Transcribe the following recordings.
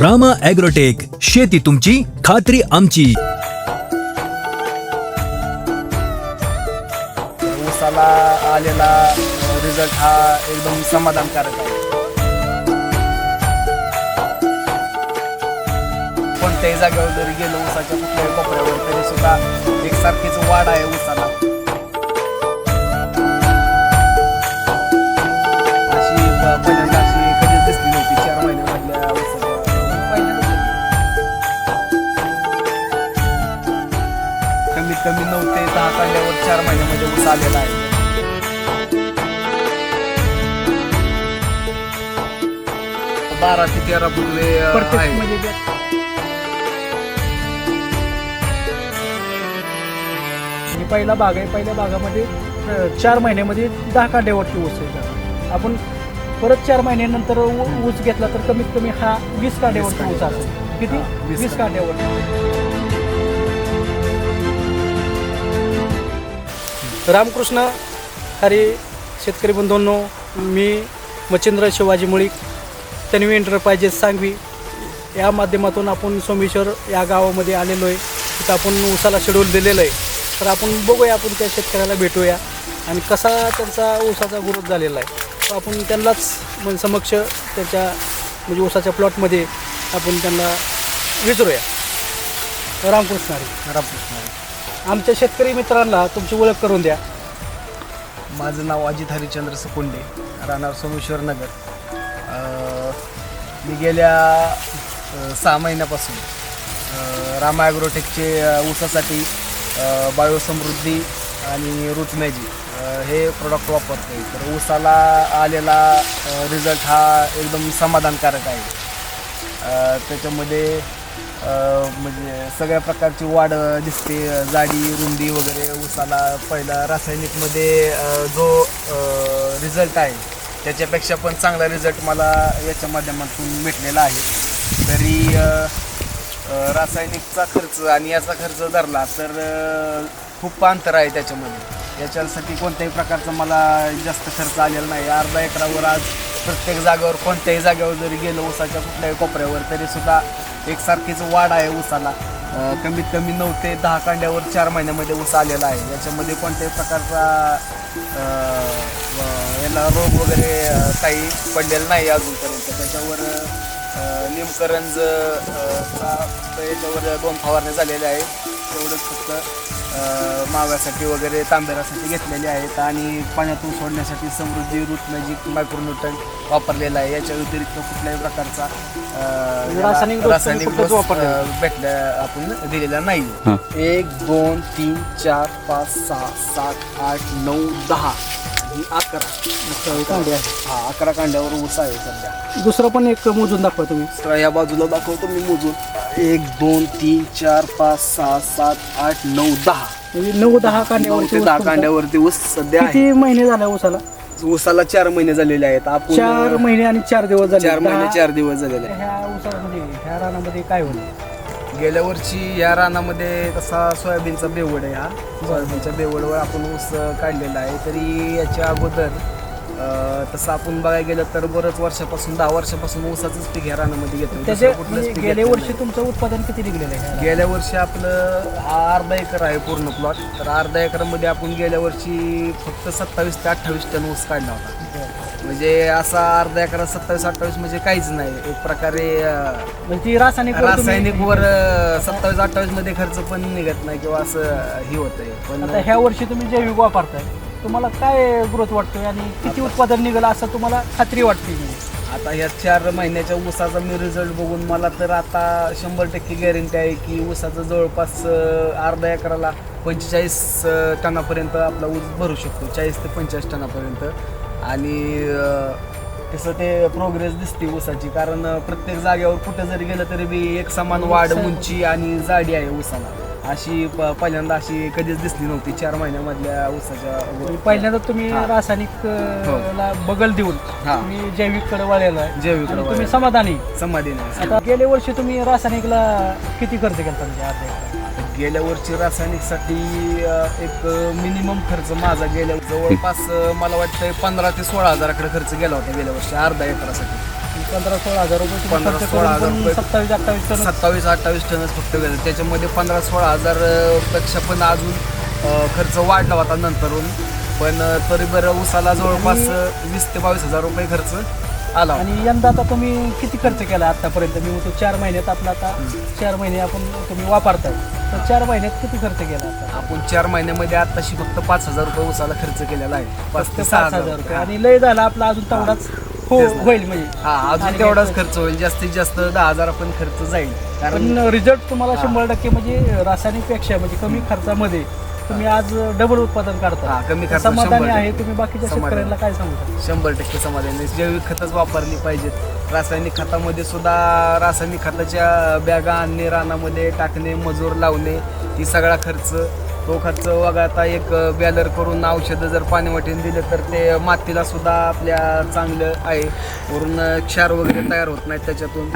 Rama agrotech शेती तुमची खात्री आमची. ऊसाला आलेला रिझल्ट हा एकदम समाधानकारक आहे. कोणत्याही जागेवर जरी गेलो उसाच्या कुठल्याही कोपऱ्यावर तरी सुद्धा एकसारखीच वाढ आहे ऊसाला. आलेला आहे. बारा ते तेरा प्रत्येक आहे. म्हणजे पहिला भाग आहे पहिल्या भागामध्ये अं, चार महिन्यामध्ये दहा कांड्यावरती ऊस आहे. आपण परत चार महिन्यानंतर ऊ- ऊस घेतला तर कमीत कमी हा वीस कांड्यावरती ऊस असेल. किती? हा, वीस वीस कांड्यावर रामकृष्ण हरी शेतकरी बंधूंनो मी मच्छिंद्र शिवाजी मुळीक तन्वी एंटरप्राइजेस सांगवी. या माध्यमातून आपण सोमेश्वर या गावामध्ये आलेलो आहे तिथं आपण उसाला शेड्यूल दिलेलं आहे. तर आपण बघूया आपण त्या शेतकऱ्याला भेटूया. आणि कसा त्यांचा ऊसाचा ग्रोथ झालेला आहे. तर आपण त्यांनाच समक्ष त्याच्या म्हणजे ऊसाच्या प्लॉटमध्ये आपण त्यांना विचारूया. रामकृष्ण हरी. रामकृष्ण आमच्या शेतकरी मित्रांना तुमची ओळख करून द्या. माझं नाव अजित हरिचंद्र सुकुंडे राहणार सोमेश्वर नगर. अं, मी गेल्या अं, सहा महिन्यापासून अं, रामा ॲग्रोटेकचे अं, ऊसासाठी अं, बायोसमृद्धी आणि रूट मॅजिक अं, हे प्रोडक्ट वापरतो तर ऊसाला आलेला रिझल्ट हा एकदम समाधानकारक आहे. अ, त्याच्यामध्ये म्हणजे सगळ्या प्रकारची वाढ दिसते जाडी रुंदी वगैरे उसाला पहिला रासायनिकमध्ये जो रिझल्ट आहे त्याच्यापेक्षा पण चांगला रिझल्ट मला याच्या माध्यमातून भेटलेला आहे. तरी रासायनिकचा खर्च आणि याचा खर्च धरला तर खूप अंतर आहे त्याच्यामध्ये. याच्यासाठी कोणत्याही प्रकारचा मला जास्त खर्च आलेला नाही. अर्धा एकरावर आज प्रत्येक जागेवर कोणत्याही जागेवर जरी गेलो उसाच्या कुठल्याही कोपऱ्यावर तरीसुद्धा एकसारखीच वाढ आहे ऊसाला. कमीत कमी नऊ ते दहा कांड्यावर चार महिन्यामध्ये ऊस आलेला आहे. याच्यामध्ये कोणत्याही प्रकारचा याला रोग वगैरे काही पडलेला नाही अजूनपर्यंत. त्याच्यावर निमकरंज याच्यावर दोन फवारण्या झालेल्या आहेत. तेवढंच फक्त माव्यासाठी वगैरे तांबेरासाठी घेतलेले आहेत आणि पाण्यातून सोडण्यासाठी समृद्धी रूट मॅजिक मायक्रोन्यूटन वापरलेला आहे. याच्या व्यतिरिक्त कुठल्याही प्रकारचा अ, म्हणजे याला रासायनिक डोस रासायनिक तुम्ही कुठलाच डोस, वापरलेला अ, भेटल्या आपण दिलेला नाही. एक दोन तीन चार पाच सहा सात आठ नऊ दहा. आणि अकरा. कांडे आहे हा अकरा कांड्यावर ऊस आहे सध्या. दुसरं पण एक मोजून दाखवा तुम्ही. तर या बाजूला दाखवतो मी मोजून. एक दोन तीन चार पाच सहा सात आठ नऊ दहा. म्हणजे नऊ दहा नऊ कांड्यावरती ते ऊस दहा तुमचा. कांड्यावरती ऊस सध्या आहे. किती महिने झाले ऊसाला? ऊसाला चार महिने झालेले आहेत. आपण चार महिने आणि चार दिवस झाले. चार महिने चार दिवस झालेले आहेत. ह्या रानामध्ये काय होईल? गेल्या वर्षी या रानामध्ये तसा सोयाबीनचा बेवड आहे हा. सोयाबीनच्या बेवडवर आपण ऊस काढलेला आहे. तरी याच्या अगोदर तसं आपण बघायला गेलं तर बरंच वर्षापासून दहा वर्षापासून ऊसाचंच पीक ह्या रानामध्ये घेतो कुठलंच म्हणजे पीक गेल्या वर्षी तुमचं उत्पादन किती निघलेलं आहे गेल्या वर्षी आपलं अर्धा एकर आहे पूर्ण प्लॉट तर अर्धा एकरामध्ये आपण गेल्या वर्षी फक्त सत्तावीस ते अठ्ठावीस टन ऊस काढला होता? म्हणजे असा अर्धा एकरात सत्तावीस अठ्ठावीस म्हणजे काहीच नाही. एक प्रकारे म्हणजे ती रासायनिक वर सत्तावीस अठ्ठावीसमध्ये खर्च पण निघत नाही किंवा असं हे होत आहे पण ह्या वर्षी तुम्ही जैविक वापरताय. तुम्हाला काय ग्रोथ वाटतोय आणि किती उत्पादन निघालं असं तुम्हाला खात्री वाटते? आता या चार महिन्याच्या ऊसाचा मी रिझल्ट बघून मला तर आता शंभर टक्के गॅरंटी आहे की ऊसाचं जवळपास अर्धा एकराला पंचेचाळीस टनापर्यंत आपला ऊस भरू शकतो. चाळीस ते पंचेचाळीस टनापर्यंत. आणि तसं ते प्रोग्रेस दिसते ऊसाची कारण प्रत्येक जागेवर कुठं जरी गेलं तरी बी एक समान वाढ उंची आणि जाडी आहे ऊसाला. अशी प- पहिल्यांदा अशी कधीच दिसली नव्हती चार महिन्यामधल्या ऊसाच्या म्हणजे पहिल्यांदा तुम्ही हा. रासायनिक हो. ला बगल देऊन हा. तुम्ही जैविककडे वळलेला आहे जैविक आणि तुम्ही. समाधानी समाधी नाही आता गेल्या वर्षी तुम्ही रासायनिकला किती खर्च केला म्हणजे एकरात? गेल्या वर्षी रासायनिकसाठी अ, एक मिनिमम खर्च माझा गेल्या जवळपास अ, मला वाटतं पंधरा ते सोळा हजाराकडे खर्च गेला होता गेल्या वर्षी अर्धा एकरासाठी पंधरा सोळा हजार रुपये तुम्ही 15 खर्च सोळा करून हजार पण रुपये. सत्तावीस अठ्ठावीस टन सत्तावीस अठ्ठावीस टनच फक्त गेलं त्याच्यामध्ये पंधरा सोळा हजार अं, पेक्षा पण अजून अं, खर्च वाढला होता नंतरून. पण अं, तरी बरं उसाला जवळपास अं, वीस ते बावीस हजार रुपये खर्च आला होता. आणि यंदा आता तुम्ही किती खर्च केला आतापर्यंत? मी म्हणतो चार महिन्यात आपला आता चार महिने आपण तुम्ही वापरताय. तर चार महिन्यात किती खर्च केला आता? आपण चार महिन्यामध्ये आताशी फक्त पाच हजार रुपये उसाला खर्च केलेला आहे. पाच फक्त ते सहा हजार रुपये. आणि लय झाला आपला अजून तेवढाच. हो तेच ना. होईल म्हणजे हा अजून आणि तेवढाच खर्च होईल जास्तीत जास्त दहा हजार पण खर्च जाईल कारण पण रिझल्ट तुम्हाला हा. शंभर टक्के म्हणजे रासायनिकपेक्षा म्हणजे कमी खर्चामध्ये तुम्ही आज डबल उत्पादन करता हा, कमी खर्चात समाधानी शंभर आहे टक्के. तुम्ही बाकीच्या समाधानी. शेतकऱ्यांना काय सांगू शकता शंभर टक्के समाधान आहे. जैविक खतच वापरली पाहिजेत रासायनिक खतामध्ये सुद्धा रासायनिक खताच्या बॅगा आणणे रानामध्ये टाकणे मजूर लावणे ही सगळा खर्च तो खर्च वगळता एक बॅलर करून औषधं जर पाणी वाटेन दिले तर ते मातीला सुद्धा आपल्या चांगलं आहे. वरून क्षार वगैरे तयार होत नाहीत त्याच्यातून.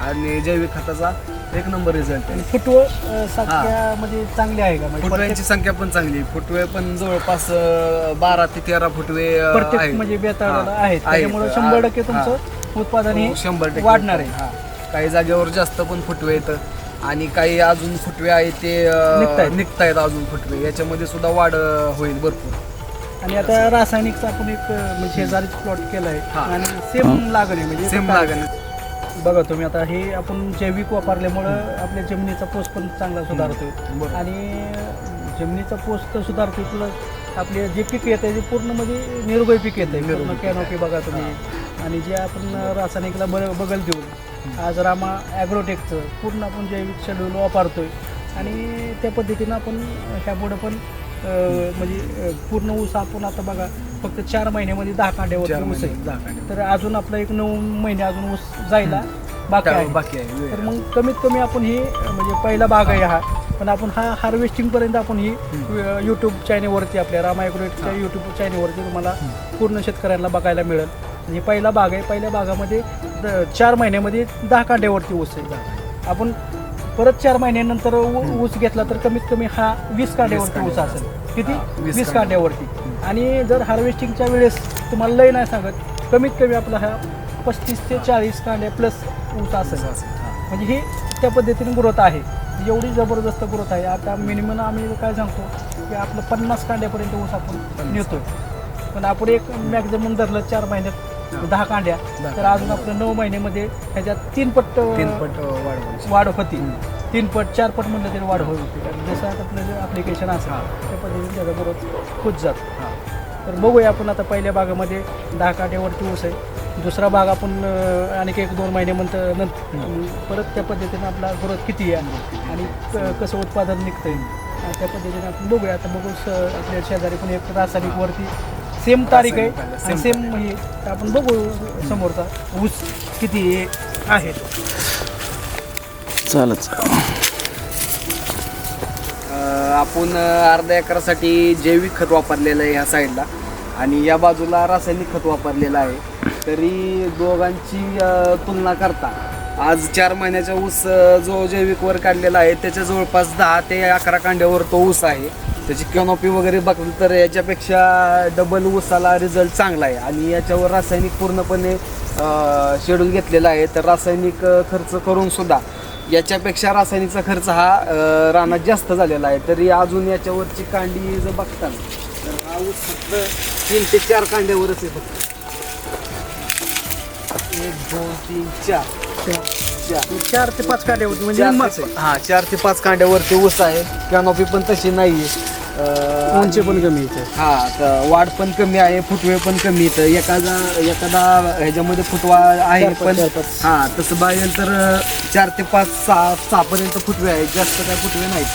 आणि जैविक खताचा एक नंबर रिझल्ट आहे. फुटवं संख्यामध्ये चांगली आहे का? म्हणजे फुटव्यांची संख्या पण चांगली आहे. फुटवे पण जवळपास बारा ते तेरा फुटवे. म्हणजे हा, आहेत. त्याच्यामुळे आहेत. शंभर हा, टक्के हा. तुमचं उत्पादन हे हो, शंभर टक्के. वाढणार आहे. हा. काही जागेवर जास्त पण फुटवे येतं. आणि काही अजून फुटवे आहेत ते निघतायत. निघतायत अजून फुटवे. याच्यामध्ये सुद्धा वाढ अं, होईल भरपूर. आणि आता रासायनिकचा आपण एक अं, म्हणजे शेजारीच प्लॉट केलाय. हा. आणि सेम लागणे म्हणजे सेम लागण बघा तुम्ही आता हे आपण जैविक वापरल्यामुळं आपल्या जमिनीचा पोस पण चांगला सुधारतोय. बरोबर. आणि जमिनीचा पोस तर सुधारतोय प्लस आपले जे पीक येते ते पूर्ण म्हणजे निरोगी पीक येते निरोगी पूर्ण पीक कॅनोपी बघा तुम्ही. आणि जे आपण रासायनिकला बल बगल देऊन. आज रामा ॲग्रोटेकचं पूर्ण आपण जैविक शेड्यूल वापरतोय. आणि त्या पद्धतीनं आपण ह्यापुढं पण अं, म्हणजे पूर्ण ऊस आपण आता बघा फक्त चार महिन्यामध्ये दहा कांड्यावरती चार ऊस आहे. कांड्यावर. तर अजून आपला एक नऊ महिने अजून ऊस जायला बाकी आहे. बाकी आहे. तर मग कमीत कमी आपण ही म्हणजे पहिला भाग आहे हा. पण आपण हा हार्वेस्टिंग पर्यंत आपण ही यूट्यूब चॅनेलवरती आपल्या रामायग्रोटच्या यूट्यूब चॅनेलवरती तुम्हाला पूर्ण शेतकऱ्यांना बघायला मिळेल. आणि पहिला भाग आहे. पहिल्या भागामध्ये द- चार महिन्यामध्ये दहा कांड्यावरती ऊस आहे. आपण परत चार महिन्यानंतर ऊ- ऊस घेतला तर कमीत कमी हा वीस कांड्यावरती ऊस असेल. किती? वीस वीस कांड्या. कांड्यावरती. आणि जर हार्वेस्टिंगच्या वेळेस तुम्हाला लय नाही सांगत कमीत कमी आपला हा पस्तीस ते चाळीस कांड्या प्लस ऊस असेल. म्हणजे ही त्या पद्धतीने ग्रोथ आहे. एवढी जबरदस्त ग्रोथ आहे. आता मिनिमम आम्ही काय सांगतो की आपलं पन्नास कांड्यापर्यंत ऊस आपण नेतोय. पण आपण एक मॅक्झिमम धरलं चार महिन्यात दहा कांड्या. तर अजून आपलं नऊ महिन्यामध्ये ह्याच्यात तीन पट तीन पट वाढवायची वाढ होती. तीन पट चार पट म्हणलं तरी वाढ होती जसं आपलं जे ॲप्लिकेशन असेल हा. त्या पद्धतीने त्याचा ग्रोथ होत जात. तर बघूया आपण आता पहिल्या भागामध्ये दहा कांड्यावरती ऊस आहे. दुसरा भाग आपण आणखी एक दोन महिन्यानंतर नंतर परत त्या पद्धतीने आपला ग्रोथ किती आहे आणि क- कसं उत्पादन निघतंय. आणि त्या पद्धतीने आपण बघूया. आता बघू स- आपल्या शेजारी पण एक रासायनिकवरती सेम तारीख आहे सेम हे आपण बघू समोरचा ऊस किती हे आहे. चालत. आपण अर्ध्या एकरासाठी जैविक खत वापरलेलं आहे ह्या साईडला. आणि या बाजूला रासायनिक खत वापरलेलं आहे. तरी दोघांची तुलना करता आज चार महिन्याचा ऊस जो जैविक वर काढलेला आहे त्याच्या जवळपास दहा ते अकरा कांड्यावर तो ऊस आहे. त्याची कॅनॉपी वगैरे बघलं तर याच्यापेक्षा डबल ऊसाला रिझल्ट चांगला आहे. आणि याच्यावर रासायनिक पूर्णपणे शेड्यूल घेतलेला आहे. तर रासायनिक खर्च करून सुद्धा याच्यापेक्षा रासायनिकचा खर्च हा रानात जास्त झालेला आहे. तरी अजून याच्यावरची कांडी जर बघताल तर हा ऊस फक्त तीन ते चार कांड्यावरच आहे फक्त. एक दोन तीन चार. चार. ते पाच कांड्यावरती म्हणजे आहे. हा चार ते पाच कांड्यावरती ऊस आहे. कॅनॉपी पण तशी नाहीये. अ, उंची पण कमी येते. हा तर वाढ पण कमी आहे फुटवे पण कमी येतं. एखादा एखादा ह्याच्यामध्ये फुटवा आहे चार पाच, पण चार पाच. हा तसं बघेल तर चार ते पाच सहा सहा पर्यंत फुटवे आहेत. जास्त काय फुटवे नाहीत.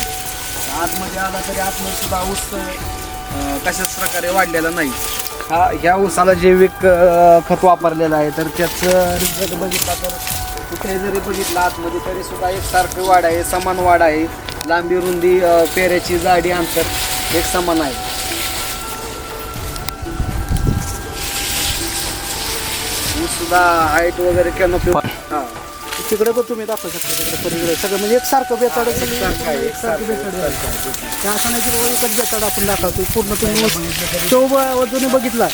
आतमध्ये आला तरी आतमध्ये सुद्धा ऊस अं, कशाच प्रकारे वाढलेला नाही. हा ह्या ऊसाला जैविक अं, खत वापरलेलं आहे. तर त्याचं रिझल्ट बघितला तर कुठे जरी बघितलं आतमध्ये तरी सुद्धा एकसारखी वाढ आहे समान वाढ आहे. लांबी रुंदी अं, पेऱ्याची जाडी अंतर. एक समान आहे. सुद्धा हाईट वगैरे कॅनोपी हा. तिकडे पण तुम्ही दाखवू शकता तिकडे पलीकडे सगळं म्हणजे एकसारखं बेताड सगळं एकसारखं बेताड. त्या असं नाही की बाबा एकच बेताड आपण दाखवतो पूर्ण तुम्ही चौब वजूने बघितला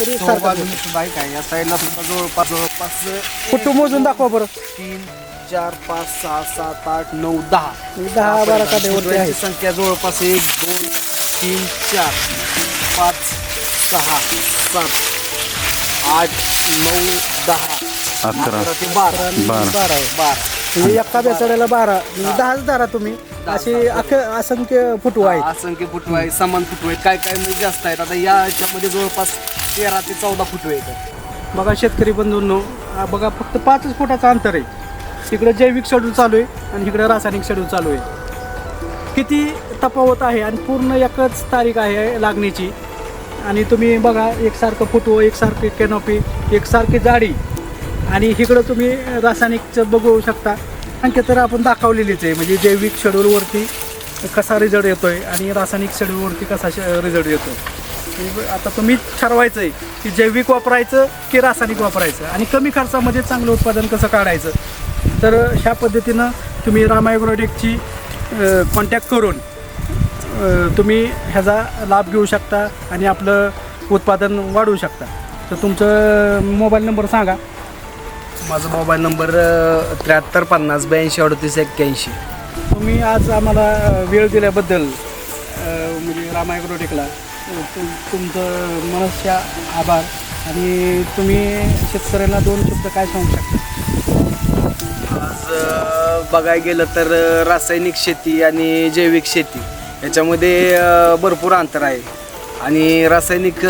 तरी तो सुद्धा आहे या साईडला सुद्धा जवळपास जवळपास फुटू मोजून दाखवा बरं. तीन चार पाच सहा सात आठ नऊ दहा. दहा बारा आहे. संख्या जवळपास एक दोन तीन चार पाच सहा सात आठ नऊ दहा. अकरा ते बारा. बारा. बारा. आहे बारा. म्हणजे एका बेचाड्याला बारा. म्हणजे दहाच धरा तुम्ही. असे अख असंख्य फुटू आहेत. असंख्य फुटवे आहे समान फुटवे आहेत. काय काय म्हणजे जास्त आहेत? आता याच्यामध्ये जवळपास तेरा ते चौदा फुटवे आहेत. बघा शेतकरी बंधूंनो आ, बघा फक्त पाचच फुटाचं अंतर आहे. इकडे जैविक शेड्यूल चालू आहे आणि इकडे रासायनिक शेड्यूल चालू आहे. किती तफावत आहे आणि पूर्ण एकच तारीख आहे लागणीची. आणि तुम्ही बघा एकसारखं फुटवं एकसारखी कॅनॉपी एकसारखी जाडी. आणि इकडं तुम्ही रासायनिकचं बघू शकता. आणखी तर आपण दाखवलेलीच आहे. म्हणजे जैविक शेड्यूलवरती कसा रिझल्ट येतो आहे आणि रासायनिक शेड्यूलवरती कसा रिझल्ट येतो म्हणजे आता तुम्ही ठरवायचं आहे की जैविक वापरायचं की रासायनिक वापरायचं. आणि कमी खर्चामध्ये चांगलं उत्पादन कसं काढायचं. तर ह्या पद्धतीनं तुम्ही रामायग्रोटेकची कॉन्टॅक्ट करून तुम्ही ह्याचा लाभ घेऊ शकता आणि आपलं उत्पादन वाढवू शकता. तर तुमचं मोबाईल नंबर सांगा. माझा मोबाईल नंबर त्र्याहत्तर पन्नास ब्याऐंशी अडतीस एक्क्याऐंशी. तुम्ही आज आम्हाला वेळ दिल्याबद्दल म्हणजे रामायग्रोटेकला तुमचं मनस्या आभार आणि तुम्ही शेतकऱ्यांना दोन शब्द काय सांगू शकता? आज बघायला गेलं तर रासायनिक शेती आणि जैविक शेती. याच्यामध्ये भरपूर अंतर आहे. आणि रासायनिक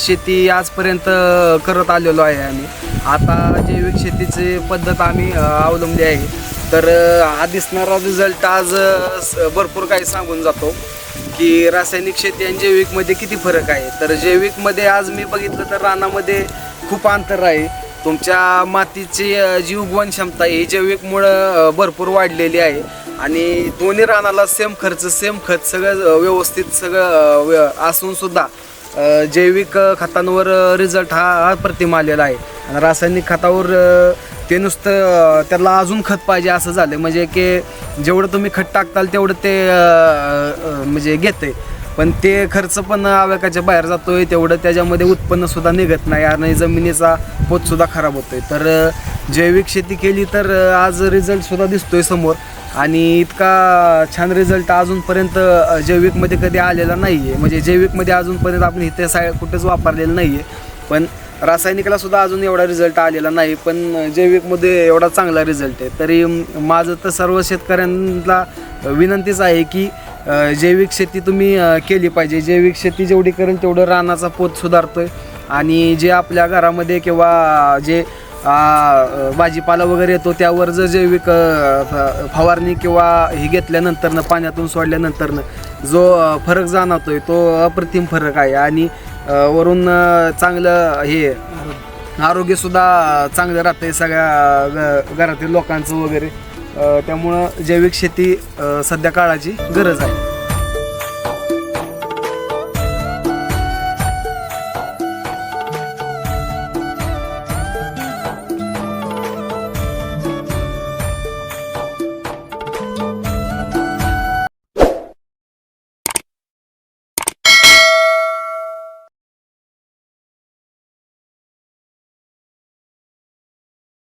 शेती आजपर्यंत करत आलेलो आहे आम्ही. आता जैविक शेतीची पद्धत आम्ही अवलंबली आहे. तर हा दिसणारा रिझल्ट आज भरपूर काही सांगून जातो की रासायनिक शेती आणि जैविकमध्ये किती फरक आहे. तर जैविकमध्ये आज मी बघितलं तर रानामध्ये खूप अंतर आहे. तुमच्या मातीची जी उगवण क्षमता आहे ही जैविकमुळं भरपूर वाढलेली आहे. आणि दोन्ही रानाला सेम खर्च सेम खत सगळं व्यवस्थित सगळं व्य- असून सुद्धा जैविक खतांवर रिझल्ट हा हा प्रतिम आलेला आहे. आणि रासायनिक खतावर ते नुसतं त्याला अजून खत पाहिजे असं झालं म्हणजे की जेवढं तुम्ही खत टाकताल तेवढं ते म्हणजे घेतं म्हणजे घेते पण ते खर्च पण आवेकाच्या बाहेर जातोय तेवढं त्याच्यामध्ये उत्पन्न सुद्धा निघत नाही आणि जमिनीचा पोत सुद्धा खराब होतोय. तर जैविक शेती केली तर आज रिझल्ट सुद्धा दिसतोय समोर. आणि इतका छान रिझल्ट अजूनपर्यंत जैविकमध्ये कधी आलेला नाही आहे म्हणजे जैविकमध्ये अजूनपर्यंत आपण इथे साय कुठेच वापरलेलं नाही आहे पण रासायनिकला सुद्धा अजून एवढा रिझल्ट आलेला नाही. पण जैविकमध्ये एवढा चांगला रिझल्ट आहे. तरी माझं तर सर्व शेतकऱ्यांना विनंतीच आहे की जैविक शेती तुम्ही केली पाहिजे. जैविक शेती जेवढी करेल तेवढं रानाचा पोत सुधारतोय. आणि जे आपल्या घरामध्ये किंवा जे भाजीपाला वगैरे येतो त्यावर जर जैविक फ- फवारणी किंवा हे घेतल्यानंतरनं पाण्यातून सोडल्यानंतरनं जो फरक जाणवतोय तो अप्रतिम फरक आहे. आणि वरून चांगलं हे आरोग्यसुद्धा चांगलं राहतंय सगळ्या ग- घरातील लोकांचं वगैरे. त्यामुळं जैविक शेती सध्या काळाची गरज आहे.